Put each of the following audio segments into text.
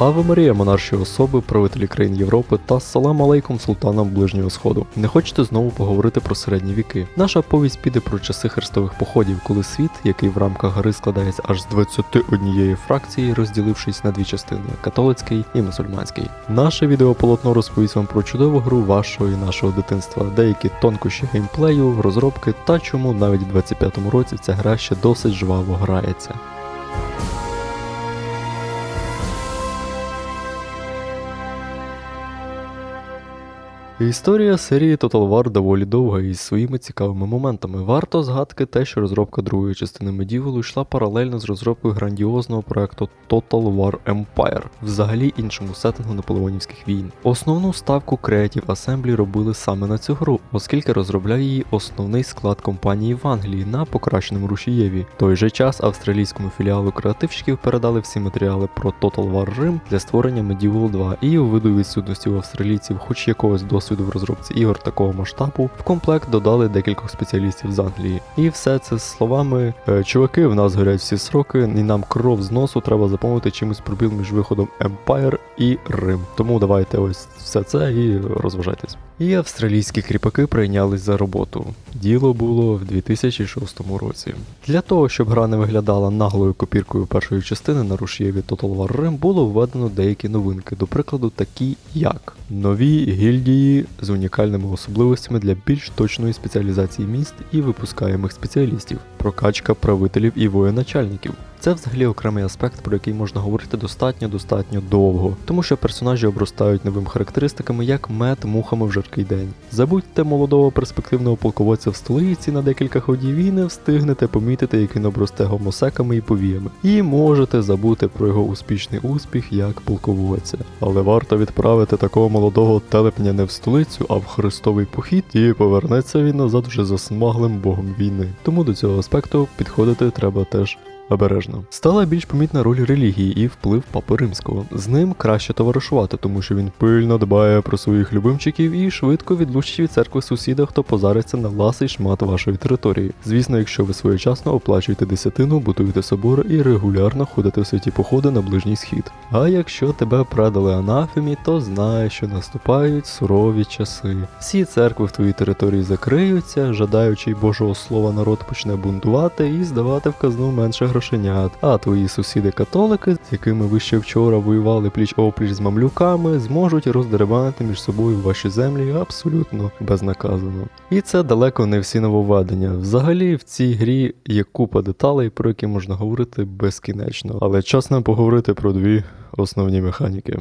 Аве Марія, монарші особи, правителі країн Європи та салам алейкум султанам Ближнього Сходу. Не хочете знову поговорити про середні віки? Наша повість піде про часи хрестових походів, коли світ, який в рамках гри складається аж з 21 фракції, розділившись на дві частини католицький і мусульманський. Наше відеополотно розповість вам про чудову гру вашого і нашого дитинства, деякі тонкощі геймплею, розробки та чому навіть у 25-му році ця гра ще досить жваво грається. Історія серії Total War доволі довга і з своїми цікавими моментами. Варто згадки те, що розробка другої частини Medieval йшла паралельно з розробкою грандіозного проекту Total War Empire, взагалі іншому сеттингу наполеонівських війн. Основну ставку Creative Assembly робили саме на цю гру, оскільки розробляє її основний склад компанії в Англії на покращеному рушієві. В той же час австралійському філіалу креативщиків передали всі матеріали про Total War Rim для створення Medieval 2 і у виду відсутності у австралійців хоч якогось досвіду в розробці ігор такого масштабу, в комплект додали декількох спеціалістів з Англії. І все це з словами: «Е, чуваки, в нас горять всі сроки, і нам кров з носу треба заповнити чимось пробіл між виходом Empire і Рим. Тому давайте ось все це і розважайтесь. І австралійські кріпаки прийнялись за роботу. Діло було в 2006 році. Для того, щоб гра не виглядала наглою копіркою першої частини на рушієві Total War Rim, було введено деякі новинки, до прикладу, такі як нові гільдії з унікальними особливостями для більш точної спеціалізації міст і випускаємих спеціалістів, прокачка правителів і воєначальників. Це взагалі окремий аспект, про який можна говорити достатньо достатньо довго, тому що персонажі обростають новими характеристиками, як мед мухами в жаркий день. Забудьте молодого перспективного полководця в столиці на декілька ходів і не встигнете помітити, як він обросте гомосеками і повіями. І можете забути про його успішний успіх як полководця. Але варто відправити такого молодого телепня не в столицю, а в хрестовий похід, і повернеться він назад вже засмаглим богом війни. Тому до цього аспекту підходити треба теж обережно. Стала більш помітна роль релігії і вплив папи римського. З ним краще товаришувати, тому що він пильно дбає про своїх любимчиків і швидко відлучить від церкви сусіда, хто позариться на ласий шмат вашої території. Звісно, якщо ви своєчасно оплачуєте десятину, будуєте собори і регулярно ходите в святі походи на ближній схід. А якщо тебе предали анафемі, то знай, що наступають сурові часи. Всі церкви в твоїй території закриються, жадаючи Божого слова народ почне бунтувати і здавати в казну менше грошенят. А твої сусіди-католики, з якими ви ще вчора воювали пліч опліч з мамлюками, зможуть роздеребанити між собою ваші землі абсолютно безнаказано. І це далеко не всі нововведення. Взагалі в цій грі є купа деталей, про які можна говорити безкінечно. Але час нам поговорити про дві основні механіки.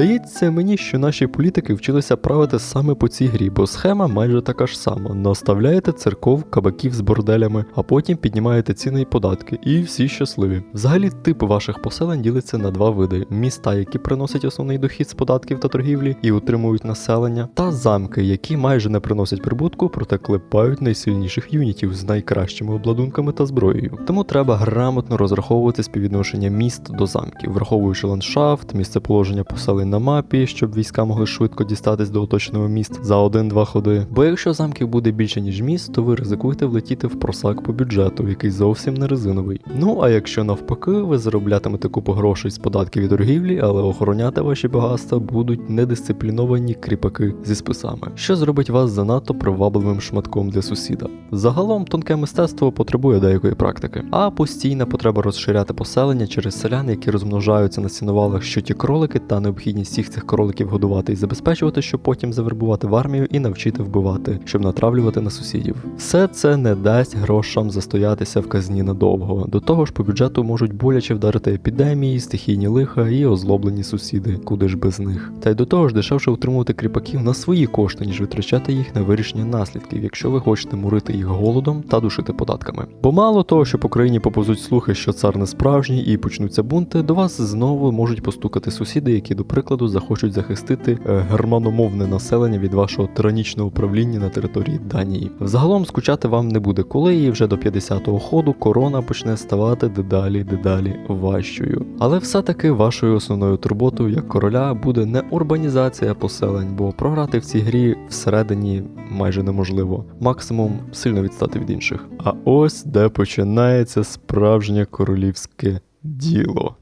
Здається мені, що наші політики вчилися правити саме по цій грі, бо схема майже така ж сама. Наставляєте церков, кабаків з борделями, а потім піднімаєте ціни і податки, і всі щасливі. Взагалі, тип ваших поселень ділиться на два види: міста, які приносять основний дохід з податків та торгівлі і утримують населення, та замки, які майже не приносять прибутку, проте клепають найсильніших юнітів з найкращими обладунками та зброєю. Тому треба грамотно розраховувати співвідношення міст до замків, враховуючи ландшафт, місцеположення поселень на мапі, щоб війська могли швидко дістатись до оточеного міст за один-два ходи. Бо якщо замків буде більше ніж міст, то ви ризикуєте влетіти в просак по бюджету, який зовсім не резиновий. Ну а якщо навпаки, ви зароблятимете купу грошей з податків і торгівлі, але охороняти ваші багатства будуть недисципліновані кріпаки зі списами, що зробить вас занадто привабливим шматком для сусіда. Загалом тонке мистецтво потребує деякої практики, а постійна потреба розширяти поселення через селян, які розмножаються на сінувалах, що ті кролики та необхідність всіх цих кроликів годувати і забезпечувати, щоб потім завербувати в армію і навчити вбивати, щоб натравлювати на сусідів. Все це не дасть грошам застоятися в казні надовго. До того ж, по бюджету можуть боляче вдарити епідемії, стихійні лиха і озлоблені сусіди, куди ж без них. Та й до того ж дешевше утримувати кріпаків на свої кошти, ніж витрачати їх на вирішення наслідків, якщо ви хочете мурити їх голодом та душити податками. Бо мало того, що по країні поповзуть слухи, що цар не справжній і почнуться бунти, до вас знову можуть постукати сусіди, які до прикладу захочуть захистити е, германомовне населення від вашого тиранічного управління на території Данії. Взагалом скучати вам не буде, коли її вже до 50-го ходу корона почне ставати дедалі дедалі важчою. Але все-таки вашою основною турботою як короля буде не урбанізація поселень, бо програти в цій грі всередині майже неможливо, максимум сильно відстати від інших. А ось де починається справжнє королівське діло.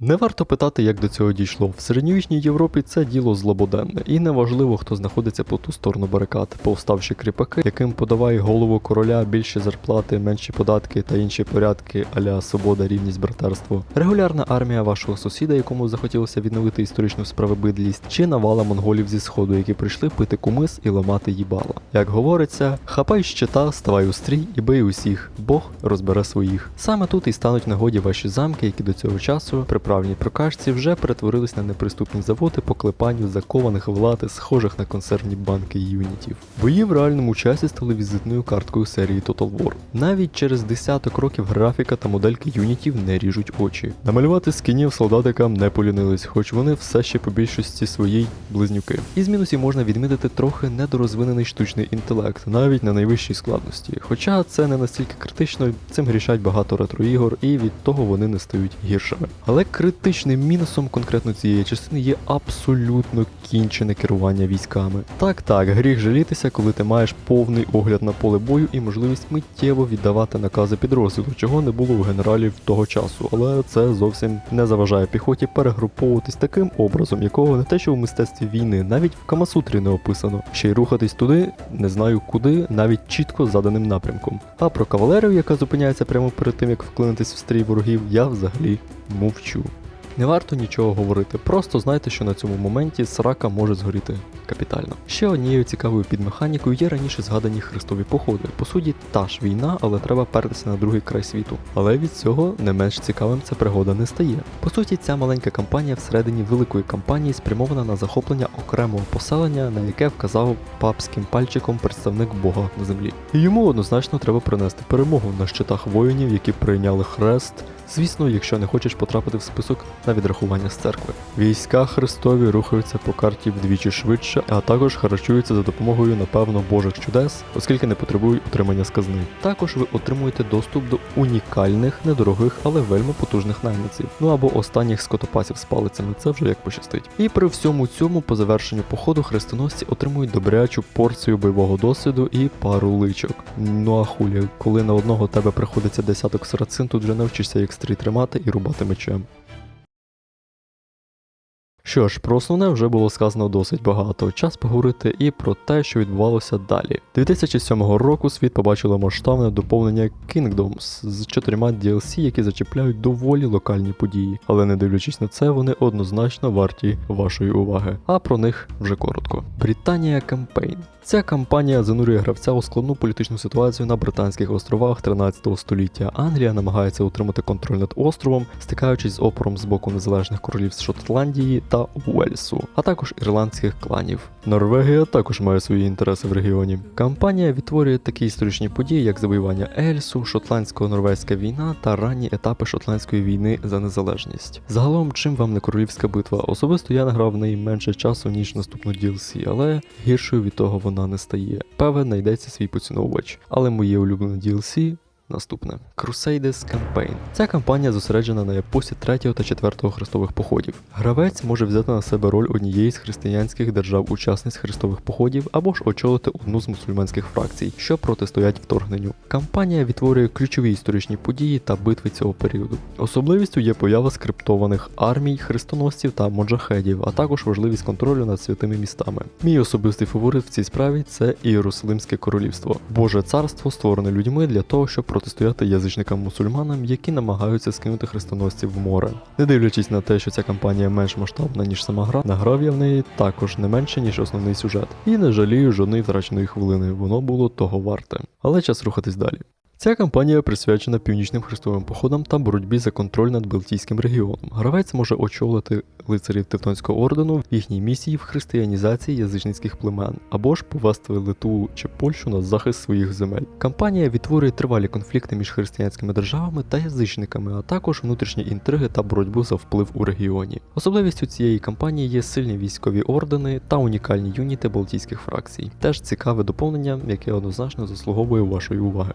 Не варто питати, як до цього дійшло. В середньовічній Європі це діло злободенне, і неважливо, хто знаходиться по ту сторону барикад, повставші кріпаки, яким подавай голову короля більші зарплати, менші податки та інші порядки аля свобода, рівність, братерство. Регулярна армія вашого сусіда, якому захотілося відновити історичну справедливість, чи навала монголів зі сходу, які прийшли пити кумис і ламати їбала. Як говориться, хапай щита, ставай у стрій і бий усіх, Бог розбере своїх. Саме тут і стануть нагоді ваші замки, які до цього часу при правній прокачці вже перетворились на неприступні заводи по клепанню закованих влади, схожих на консервні банки юнітів. Бої в реальному часі стали візитною карткою серії Total War. Навіть через десяток років графіка та модельки юнітів не ріжуть очі. Намалювати скінів солдатикам не полінились, хоч вони все ще по більшості своїй близнюки. Із мінусів можна відмітити трохи недорозвинений штучний інтелект, навіть на найвищій складності. Хоча це не настільки критично, цим грішать багато ретро-ігор, і від того вони не стають гіршими. Але критичним мінусом конкретно цієї частини є абсолютно кінчене керування військами. Так, так, гріх жалітися, коли ти маєш повний огляд на поле бою і можливість миттєво віддавати накази підрозділу, чого не було у генералів того часу, але це зовсім не заважає піхоті перегруповуватись таким образом, якого не те, що в мистецтві війни, навіть в Камасутрі не описано. Ще й рухатись туди, не знаю куди, навіть чітко заданим напрямком. А про кавалерію, яка зупиняється прямо перед тим, як вклинитись в стрій ворогів, я взагалі мовчу. Не варто нічого говорити, просто знайте, що на цьому моменті срака може згоріти капітально. Ще однією цікавою підмеханікою є раніше згадані хрестові походи. По суті, та ж війна, але треба пертися на другий край світу. Але від цього не менш цікавим ця пригода не стає. По суті, ця маленька кампанія всередині великої кампанії спрямована на захоплення окремого поселення, на яке вказав папським пальчиком представник Бога на землі. І йому однозначно треба принести перемогу на щитах воїнів, які прийняли хрест. Звісно, якщо не хочеш потрапити в список на відрахування з церкви. Війська Христові рухаються по карті вдвічі швидше, а також харчуються за допомогою, напевно, Божих чудес, оскільки не потребують утримання з казни. Також ви отримуєте доступ до унікальних, недорогих, але вельми потужних найманців. Ну або останніх скотопасів з палицями, це вже як пощастить. І при всьому цьому, по завершенню походу, хрестоносці отримують добрячу порцію бойового досвіду і пару личок. Ну а хулі, коли на одного тебе приходиться десяток сарацин, тут вже навчишся як стрій тримати і рубати мечем. Що ж, про основне вже було сказано досить багато. Час поговорити і про те, що відбувалося далі. 2007 року світ побачило масштабне доповнення Kingdoms з чотирма DLC, які зачіпляють доволі локальні події, але не дивлячись на це, вони однозначно варті вашої уваги. А про них вже коротко. Британія Кампейн. Ця кампанія занурює гравця у складну політичну ситуацію на Британських островах 13 століття. Англія намагається утримати контроль над островом, стикаючись з опором з боку незалежних королівств Шотландії та Уельсу, а також ірландських кланів. Норвегія також має свої інтереси в регіоні. Кампанія відтворює такі історичні події, як завоювання Ельсу, шотландсько-норвезька війна та ранні етапи шотландської війни за незалежність. Загалом, чим вам не королівська битва? Особисто я награв в неї менше часу, ніж наступну DLC, але гіршою від того вона не стає. Певен знайдеться свій поціновувач. Але моє улюблене DLC наступне: Crusaders Campaign. Ця кампанія зосереджена на епосі 3 та 4 хрестових походів. Гравець може взяти на себе роль однієї з християнських держав-учасниць хрестових походів або ж очолити одну з мусульманських фракцій, що протистоять вторгненню. Кампанія відтворює ключові історичні події та битви цього періоду. Особливістю є поява скриптованих армій, хрестоносців та моджахедів, а також важливість контролю над святими містами. Мій особистий фаворит в цій справі це Ієрусалимське королівство, Боже царство, створене людьми для того, щоб протистояти язичникам-мусульманам, які намагаються скинути хрестоносців в море. Не дивлячись на те, що ця кампанія менш масштабна, ніж сама гра, награв я в неї також не менше, ніж основний сюжет. І не жалію жодної втраченої хвилини, воно було того варте. Але час рухатись далі. Ця кампанія присвячена північним хрестовим походам та боротьбі за контроль над Балтійським регіоном. Гравець може очолити лицарів Тевтонського ордену в їхній місії в християнізації язичницьких племен, або ж повести Литву чи Польщу на захист своїх земель. Кампанія відтворює тривалі конфлікти між християнськими державами та язичниками, а також внутрішні інтриги та боротьбу за вплив у регіоні. Особливістю цієї кампанії є сильні військові ордени та унікальні юніти балтійських фракцій. Теж цікаве доповнення, яке однозначно заслуговує вашої уваги.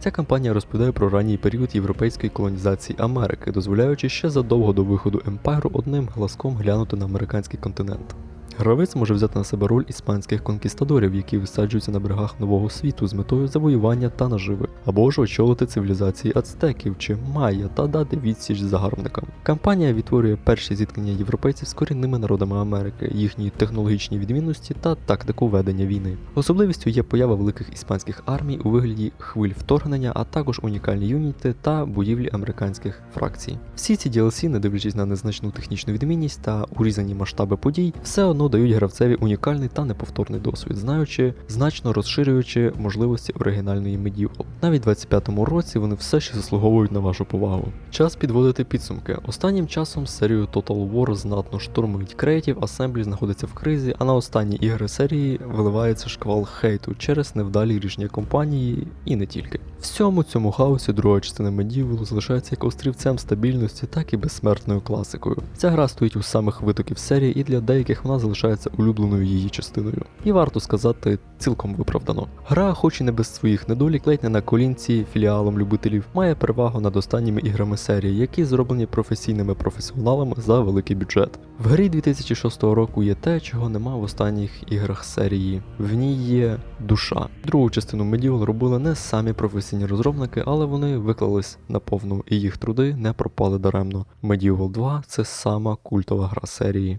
Ця кампанія розповідає про ранній період європейської колонізації Америки, дозволяючи ще задовго до виходу емпайру одним глазком глянути на американський континент. Гравець може взяти на себе роль іспанських конкістадорів, які висаджуються на берегах нового світу з метою завоювання та наживи, або ж очолити цивілізації ацтеків чи майя та дати відсіч загарбникам. Кампанія відтворює перші зіткнення європейців з корінними народами Америки, їхні технологічні відмінності та тактику ведення війни. Особливістю є поява великих іспанських армій у вигляді хвиль вторгнення, а також унікальні юніти та будівлі американських фракцій. Всі ці DLC, не дивлячись на незначну технічну відмінність та урізані масштаби подій, все одно дають гравцеві унікальний та неповторний досвід, знаючи, значно розширюючи можливості оригінальної Medieval. Навіть в 25-му році вони все ще заслуговують на вашу повагу. Час підводити підсумки. Останнім часом серію Total War знатно штурмить. Creative Assembly знаходиться в кризі, а на останні ігри серії виливається шквал хейту через невдалі рішення компанії і не тільки. Всьому цьому хаосі друга частина Medieval залишається як острівцем стабільності, так і безсмертною класикою. Ця гра стоїть у самих витоків серії, і для деяких вона залишається улюбленою її частиною. І варто сказати, цілком виправдано. Гра, хоч і не без своїх недолік, ледь не на колінці філіалом любителів, має перевагу над останніми іграми серії, які зроблені професійними професіоналами за великий бюджет. В грі 2006 року є те, чого нема в останніх іграх серії. В ній є душа. Другу частину Medieval робили не самі професійні розробники, але вони виклались наповну, і їх труди не пропали даремно. Medieval 2 це сама культова гра серії.